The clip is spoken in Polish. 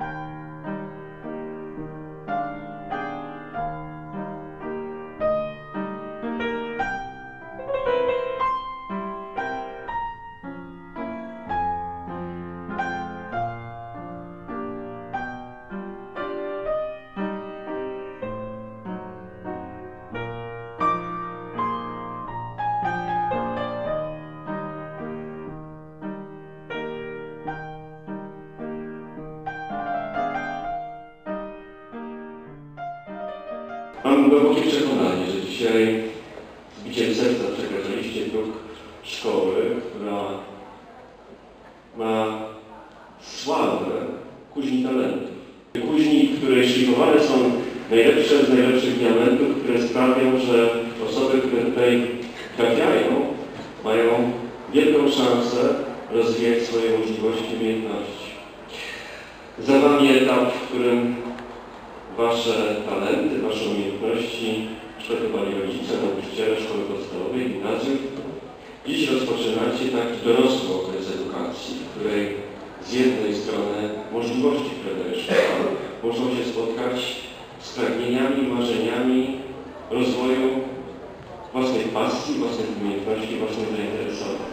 you Mam głębokie przekonanie, że dzisiaj z biciem serca przekraczaliście próg szkoły, która ma sławę kuźni talentów. Kuźni, w której szlifowane są najlepsze z najlepszych diamentów, które sprawią, że osoby, które tutaj trafiają, mają wielką szansę rozwijać swoje możliwości i umiejętności. Za Wami etap, w którym Wasze talenty, Wasze umiejętności przygotowali rodzice, nauczyciele szkoły podstawowej, gimnazjum. Dziś rozpoczynacie taki dorosły okres edukacji, w której z jednej strony możliwości, które daje szkoła, muszą się spotkać z pragnieniami, marzeniami rozwoju własnej pasji, własnych umiejętności, własnych zainteresowań.